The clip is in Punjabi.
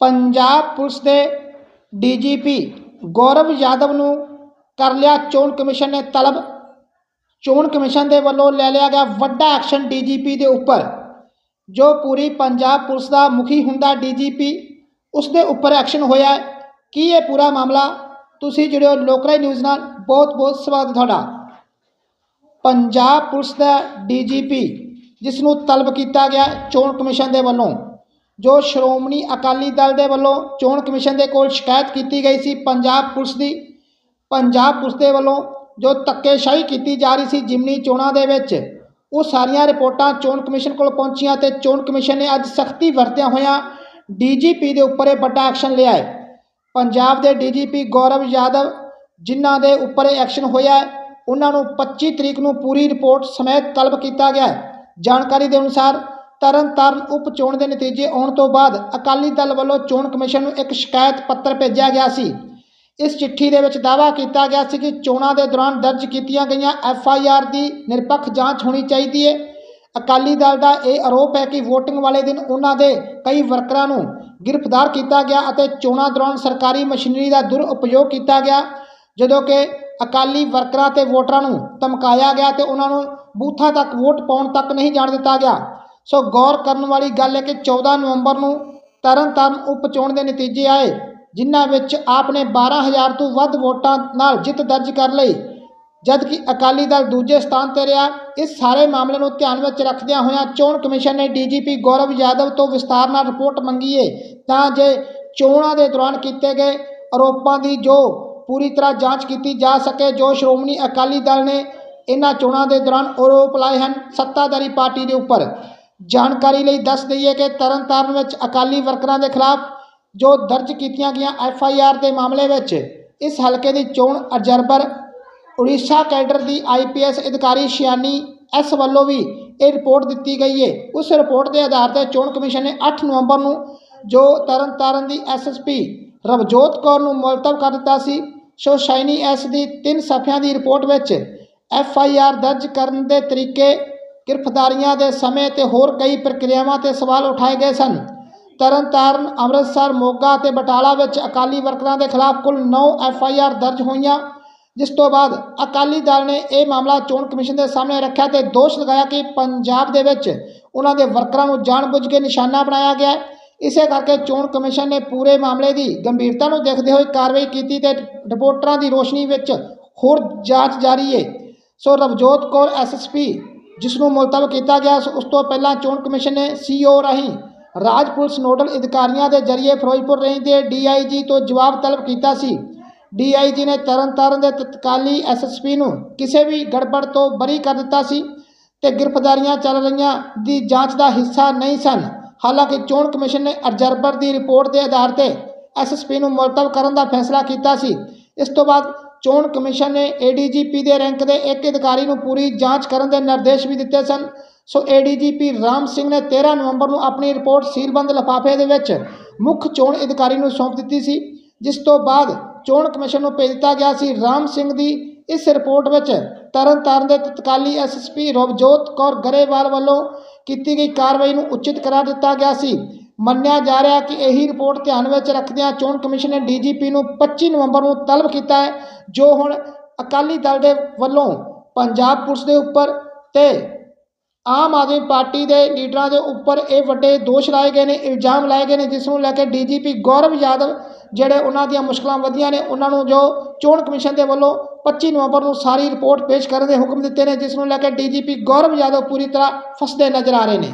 ਪੰਜਾਬ ਪੁਲਿਸ ਦੇ ਡੀਜੀਪੀ ਗੌਰਵ ਯਾਦਵ ਨੂੰ ਕਰ ਲਿਆ ਚੋਣ ਕਮਿਸ਼ਨ ਨੇ ਤਲਬ। ਚੋਣ ਕਮਿਸ਼ਨ ਦੇ ਵੱਲੋਂ ਲੈ ਲਿਆ ਗਿਆ ਵੱਡਾ ਐਕਸ਼ਨ ਡੀਜੀਪੀ ਦੇ ਉੱਪਰ, ਜੋ ਪੂਰੀ ਪੰਜਾਬ ਪੁਲਿਸ ਦਾ ਮੁਖੀ ਹੁੰਦਾ ਡੀਜੀਪੀ। ਉਸ ਦੇ ਉੱਪਰ ਐਕਸ਼ਨ ਹੋਇਆ ਕੀ ਇਹ ਪੂਰਾ ਮਾਮਲਾ? ਤੁਸੀਂ ਜੁੜਿਓ ਲੋਕਰਾਈ ਨਿਊਜ਼ ਨਾਲ। ਬਹੁਤ ਬਹੁਤ ਸਵਾਗਤ ਤੁਹਾਡਾ। ਪੰਜਾਬ ਪੁਲਿਸ ਦਾ ਡੀਜੀਪੀ, ਜਿਸ ਨੂੰ ਤਲਬ ਕੀਤਾ ਗਿਆ ਚੋਣ ਕਮਿਸ਼ਨ ਦੇ ਵੱਲੋਂ। ਜੋ ਸ਼੍ਰੋਮਣੀ ਅਕਾਲੀ ਦਲ ਦੇ ਵੱਲੋਂ ਚੋਣ ਕਮਿਸ਼ਨ ਦੇ ਕੋਲ ਸ਼ਿਕਾਇਤ ਕੀਤੀ ਗਈ ਸੀ, ਪੰਜਾਬ ਪੁਲਿਸ ਦੀ, ਪੰਜਾਬ ਪੁਲਿਸ ਦੇ ਵੱਲੋਂ ਜੋ ਧੱਕੇਸ਼ਾਹੀ ਕੀਤੀ ਜਾ ਰਹੀ ਸੀ ਜਿਮਨੀ ਚੋਣਾਂ ਦੇ ਵਿੱਚ, ਉਹ ਸਾਰੀਆਂ ਰਿਪੋਰਟਾਂ ਚੋਣ ਕਮਿਸ਼ਨ ਕੋਲ ਪਹੁੰਚੀਆਂ ਤੇ ਚੋਣ ਕਮਿਸ਼ਨ ਨੇ ਅੱਜ ਸਖਤੀ ਵਰਤਿਆ ਹੋਇਆਂ ਡੀਜੀਪੀ ਦੇ ਉੱਪਰ ਇਹ ਵੱਡਾ ਐਕਸ਼ਨ ਲਿਆ ਹੈ। ਪੰਜਾਬ ਦੇ ਡੀਜੀਪੀ ਗੌਰਵ ਯਾਦਵ ਜਿਨ੍ਹਾਂ ਦੇ ਉੱਪਰ ਐਕਸ਼ਨ ਹੋਇਆ ਉਹਨਾਂ ਨੂੰ 25 ਤਰੀਕ ਨੂੰ ਪੂਰੀ ਰਿਪੋਰਟ ਸਮੇਤ ਤਲਬ ਕੀਤਾ ਗਿਆ ਜਾਣਕਾਰੀ ਦੇ ਅਨੁਸਾਰ ਤਰਨਤਾਰਨ ਉਪ ਚੋਣ ਦੇ ਨਤੀਜੇ ਆਉਣ ਤੋਂ ਬਾਅਦ ਅਕਾਲੀ ਦਲ ਵੱਲੋਂ ਚੋਣ ਕਮਿਸ਼ਨ ਨੂੰ ਇੱਕ ਸ਼ਿਕਾਇਤ ਪੱਤਰ ਭੇਜਿਆ ਗਿਆ ਸੀ। ਇਸ ਚਿੱਠੀ ਦੇ ਵਿੱਚ ਦਾਅਵਾ ਕੀਤਾ ਗਿਆ ਸੀ ਕਿ ਚੋਣਾਂ ਦੇ ਦੌਰਾਨ ਦਰਜ ਕੀਤੀਆਂ ਗਈਆਂ ਐਫ ਆਈ ਆਰ ਦੀ ਨਿਰਪੱਖ ਜਾਂਚ ਹੋਣੀ ਚਾਹੀਦੀ ਹੈ ਅਕਾਲੀ ਦਲ ਦਾ ਇਹ ਆਰੋਪ ਹੈ ਕਿ VOTING ਵਾਲੇ ਦਿਨ ਉਹਨਾਂ ਦੇ ਕਈ ਵਰਕਰਾਂ ਨੂੰ ਗ੍ਰਿਫਤਾਰ ਕੀਤਾ ਗਿਆ ਅਤੇ ਚੋਣਾਂ ਦੌਰਾਨ ਸਰਕਾਰੀ ਮਸ਼ੀਨਰੀ ਦਾ ਦੁਰਉਪਯੋਗ ਕੀਤਾ ਗਿਆ, ਜਦੋਂ ਕਿ ਅਕਾਲੀ ਵਰਕਰਾਂ ਤੇ ਵੋਟਰਾਂ ਨੂੰ ਧਮਕਾਇਆ ਗਿਆ ਤੇ ਉਹਨਾਂ ਨੂੰ ਬੂਥਾਂ ਤੱਕ ਵੋਟ ਪਾਉਣ ਤੱਕ ਨਹੀਂ ਜਾਣ ਦਿੱਤਾ ਗਿਆ। ਸੋ ਗੌਰ ਕਰਨ ਵਾਲੀ ਗੱਲ ਹੈ ਕਿ 14 ਨਵੰਬਰ ਨੂੰ ਤਰਨਤਾਰਨ ਉਪ ਚੋਣ ਦੇ ਨਤੀਜੇ ਆਏ, ਜਿਨ੍ਹਾਂ ਵਿੱਚ ਆਪ ਨੇ 12000 ਤੋਂ ਵੱਧ ਵੋਟਾਂ ਨਾਲ ਜਿੱਤ ਦਰਜ ਕਰ ਲਈ। ਜਦਕਿ ਅਕਾਲੀ ਦਲ ਦੂਜੇ ਸਥਾਨ ਤੇ ਰਿਹਾ, ਇਸ ਸਾਰੇ ਮਾਮਲੇ ਨੂੰ ਧਿਆਨ ਵਿੱਚ ਰੱਖਦਿਆਂ ਹੋਇਆਂ ਚੋਣ ਕਮਿਸ਼ਨ ਨੇ ਡੀਜੀਪੀ ਗੌਰਵ ਯਾਦਵ ਤੋਂ ਵਿਸਤਾਰ ਨਾਲ ਰਿਪੋਰਟ ਮੰਗੀ ਹੈ ਤਾਂ ਜੇ ਚੋਣਾਂ ਦੇ ਦੌਰਾਨ ਕੀਤੇ ਗਏ ਆਰੋਪਾਂ ਦੀ ਜੋ ਪੂਰੀ ਤਰ੍ਹਾਂ ਜਾਂਚ ਕੀਤੀ ਜਾ ਸਕੇ, ਜੋ ਸ਼੍ਰੋਮਣੀ ਅਕਾਲੀ ਦਲ ਨੇ ਇਹਨਾਂ ਚੋਣਾਂ ਦੇ ਦੌਰਾਨ ਆਰੋਪ ਲਾਏ ਹਨ ਸੱਤਾਧਾਰੀ ਪਾਰਟੀ ਦੇ ਉੱਪਰ। ਜਾਣਕਾਰੀ ਲਈ ਦੱਸ ਦਈਏ ਕਿ ਤਰਨਤਾਰਨ ਵਿੱਚ ਅਕਾਲੀ ਵਰਕਰਾਂ ਦੇ ਖਿਲਾਫ ਜੋ ਦਰਜ ਕੀਤੀਆਂ ਗਈਆਂ ਐਫ ਆਈ ਆਰ ਦੇ ਮਾਮਲੇ ਵਿੱਚ ਇਸ ਹਲਕੇ ਦੀ ਚੋਣ ਅਬਜ਼ਰਵਰ ਉੜੀਸਾ ਕੈਡਰ ਦੀ ਆਈ ਪੀ ਐਸ ਅਧਿਕਾਰੀ ਸ਼ਿਆਨੀ ਐਸ ਵੱਲੋਂ ਵੀ ਇਹ ਰਿਪੋਰਟ ਦਿੱਤੀ ਗਈ ਹੈ। ਉਸ ਰਿਪੋਰਟ ਦੇ ਆਧਾਰ ਤੇ ਚੋਣ ਕਮਿਸ਼ਨ ਨੇ 8 ਨਵੰਬਰ ਨੂੰ ਜੋ ਤਰਨਤਾਰਨ ਦੀ S S P Ravjot Kaur ਨੂੰ ਮੁਲਤਵ ਕਰ ਦਿੱਤਾ ਸੀ, ਸੋ ਸ਼ਾਈਨੀ ਐਸ ਦੀ ਤਿੰਨ ਸਫ਼ਿਆਂ ਦੀ ਰਿਪੋਰਟ ਵਿੱਚ ਐਫ ਆਈ ਆਰ ਦਰਜ ਕਰਨ ਦੇ ਤਰੀਕੇ ਗ੍ਰਿਫਤਾਰੀਆਂ ਦੇ ਸਮੇਂ ਤੇ ਹੋਰ ਕਈ ਪ੍ਰਕਿਰਿਆਵਾਂ ਤੇ ਸਵਾਲ ਉਠਾਏ ਗਏ ਸਨ। ਤਰਨਤਾਰਨ, ਅੰਮ੍ਰਿਤਸਰ, ਮੋਗਾ ਅਤੇ ਬਟਾਲਾ ਵਿੱਚ ਅਕਾਲੀ ਵਰਕਰਾਂ ਦੇ ਖਿਲਾਫ ਕੁੱਲ 9 ਐਫ ਆਈ ਆਰ ਦਰਜ ਹੋਈਆਂ। ਜਿਸ ਤੋਂ ਬਾਅਦ ਅਕਾਲੀ ਦਲ ਨੇ ਇਹ ਮਾਮਲਾ ਚੋਣ ਕਮਿਸ਼ਨ ਦੇ ਸਾਹਮਣੇ ਰੱਖਿਆ ਤੇ ਦੋਸ਼ ਲਗਾਇਆ ਕਿ ਪੰਜਾਬ ਦੇ ਵਿੱਚ ਉਹਨਾਂ ਦੇ ਵਰਕਰਾਂ ਨੂੰ ਜਾਣਬੁੱਝ ਕੇ ਨਿਸ਼ਾਨਾ ਬਣਾਇਆ ਗਿਆ ਇਸੇ ਕਰਕੇ ਚੋਣ ਕਮਿਸ਼ਨ ਨੇ ਪੂਰੇ ਮਾਮਲੇ ਦੀ ਗੰਭੀਰਤਾ ਨੂੰ ਦੇਖਦੇ ਹੋਏ ਕਾਰਵਾਈ ਕੀਤੀ ਤੇ ਰਿਪੋਰਟਰਾਂ ਦੀ ਰੋਸ਼ਨੀ ਵਿੱਚ ਹੋਰ ਜਾਂਚ ਜਾਰੀ ਹੈ। ਸੋ ਰਵਜੋਤ ਕੌਰ ਐਸਐਸਪੀ ਜਿਸ ਨੂੰ ਮੁਲਤਵ ਕੀਤਾ ਗਿਆ ਉਸ ਤੋਂ ਪਹਿਲਾਂ ਚੋਣ ਕਮਿਸ਼ਨ ਨੇ ਸੀਓ ਰਾਹੀਂ ਰਾਜ ਪੁਲਿਸ ਨੋਡਲ ਅਧਿਕਾਰੀਆਂ ਦੇ ਜ਼ਰੀਏ ਫਿਰੋਜ਼ਪੁਰ ਰੇਂਜ ਦੇ ਡੀਆਈਜੀ ਤੋਂ ਜਵਾਬ ਤਲਬ ਕੀਤਾ ਸੀ। ਡੀਆਈਜੀ ਨੇ ਤਰਨਤਾਰਨ ਦੇ ਤਤਕਾਲੀ ਐਸਐਸਪੀ ਨੂੰ ਕਿਸੇ ਵੀ ਗੜਬੜ ਤੋਂ ਬਰੀ ਕਰ ਦਿੱਤਾ ਸੀ ਤੇ ਗ੍ਰਿਫਤਾਰੀਆਂ ਚੱਲ ਰਹੀਆਂ ਦੀ ਜਾਂਚ ਦਾ ਹਿੱਸਾ ਨਹੀਂ ਸਨ। ਹਾਲਾਂਕਿ ਚੋਣ ਕਮਿਸ਼ਨ ਨੇ ਅਬਜ਼ਰਵਰ ਦੀ ਰਿਪੋਰਟ ਦੇ ਆਧਾਰ ਤੇ ਐਸਐਸਪੀ ਨੂੰ ਮੁਲਤਵ ਕਰਨ ਦਾ ਫੈਸਲਾ ਕੀਤਾ ਸੀ। ਇਸ ਤੋਂ ਬਾਅਦ ਚੋਣ ਕਮਿਸ਼ਨ ਨੇ ਏਡੀਜੀਪੀ ਦੇ ਰੈਂਕ ਦੇ ਇੱਕ ਅਧਿਕਾਰੀ ਨੂੰ ਪੂਰੀ ਜਾਂਚ ਕਰਨ ਦੇ ਨਿਰਦੇਸ਼ ਵੀ ਦਿੱਤੇ ਸਨ। ਸੋ ਏਡੀਜੀਪੀ ਰਾਮ ਸਿੰਘ ਨੇ 13 ਨਵੰਬਰ ਨੂੰ ਆਪਣੀ ਰਿਪੋਰਟ ਸੀਲਬੰਦ ਲਿਫਾਫੇ ਦੇ ਵਿੱਚ ਮੁੱਖ ਚੋਣ ਅਧਿਕਾਰੀ ਨੂੰ ਸੌਂਪ ਦਿੱਤੀ ਸੀ, ਜਿਸ ਤੋਂ ਬਾਅਦ ਚੋਣ ਕਮਿਸ਼ਨ ਨੂੰ ਭੇਜ ਦਿੱਤਾ ਗਿਆ ਸੀ ਰਾਮ ਸਿੰਘ ਦੀ। ਇਸ ਰਿਪੋਰਟ ਵਿੱਚ ਤਰਨਤਾਰਨ ਦੇ ਤਤਕਾਲੀ ਐਸਐਸਪੀ ਰਵਜੋਤ ਕੌਰ ਗਰੇਵਾਲ ਵੱਲੋਂ ਕੀਤੀ ਗਈ ਕਾਰਵਾਈ ਨੂੰ ਉਚਿਤ ਕਰਾਰ ਦਿੱਤਾ ਗਿਆ ਸੀ। ਮੰਨਿਆ ਜਾ ਰਿਹਾ ਕਿ ਇਹੀ ਰਿਪੋਰਟ ਧਿਆਨ ਵਿੱਚ ਰੱਖਦਿਆਂ ਚੋਣ ਕਮਿਸ਼ਨ ਨੇ ਡੀਜੀਪੀ ਨੂੰ 25 ਨਵੰਬਰ ਨੂੰ ਤਲਬ ਕੀਤਾ ਹੈ, ਜੋ ਹੁਣ ਅਕਾਲੀ ਦਲ ਦੇ ਵੱਲੋਂ ਪੰਜਾਬ ਪੁਲਿਸ ਦੇ ਉੱਪਰ ਤੇ ਆਮ ਆਦਮੀ ਪਾਰਟੀ ਦੇ ਲੀਡਰਾਂ ਦੇ ਉੱਪਰ ਇਹ ਵੱਡੇ ਦੋਸ਼ ਲਾਏ ਗਏ ਨੇ, ਇਲਜ਼ਾਮ ਲਾਏ ਗਏ ਨੇ, ਜਿਸ ਨੂੰ ਲੈ ਕੇ ਡੀਜੀਪੀ ਗੌਰਵ ਯਾਦਵ ਜਿਹੜੇ ਉਹਨਾਂ ਦੀਆਂ ਮੁਸ਼ਕਲਾਂ ਵਧੀਆਂ ਨੇ, ਉਹਨਾਂ ਨੂੰ ਜੋ ਚੋਣ ਕਮਿਸ਼ਨ ਦੇ ਵੱਲੋਂ 25 ਨਵੰਬਰ ਨੂੰ ਸਾਰੀ ਰਿਪੋਰਟ ਪੇਸ਼ ਕਰਨ ਦੇ ਹੁਕਮ ਦਿੱਤੇ ਨੇ, ਜਿਸ ਨੂੰ ਲੈ ਕੇ ਡੀਜੀਪੀ ਗੌਰਵ ਯਾਦਵ ਪੂਰੀ ਤਰ੍ਹਾਂ ਫਸਦੇ ਨਜ਼ਰ ਆ ਰਹੇ ਨੇ।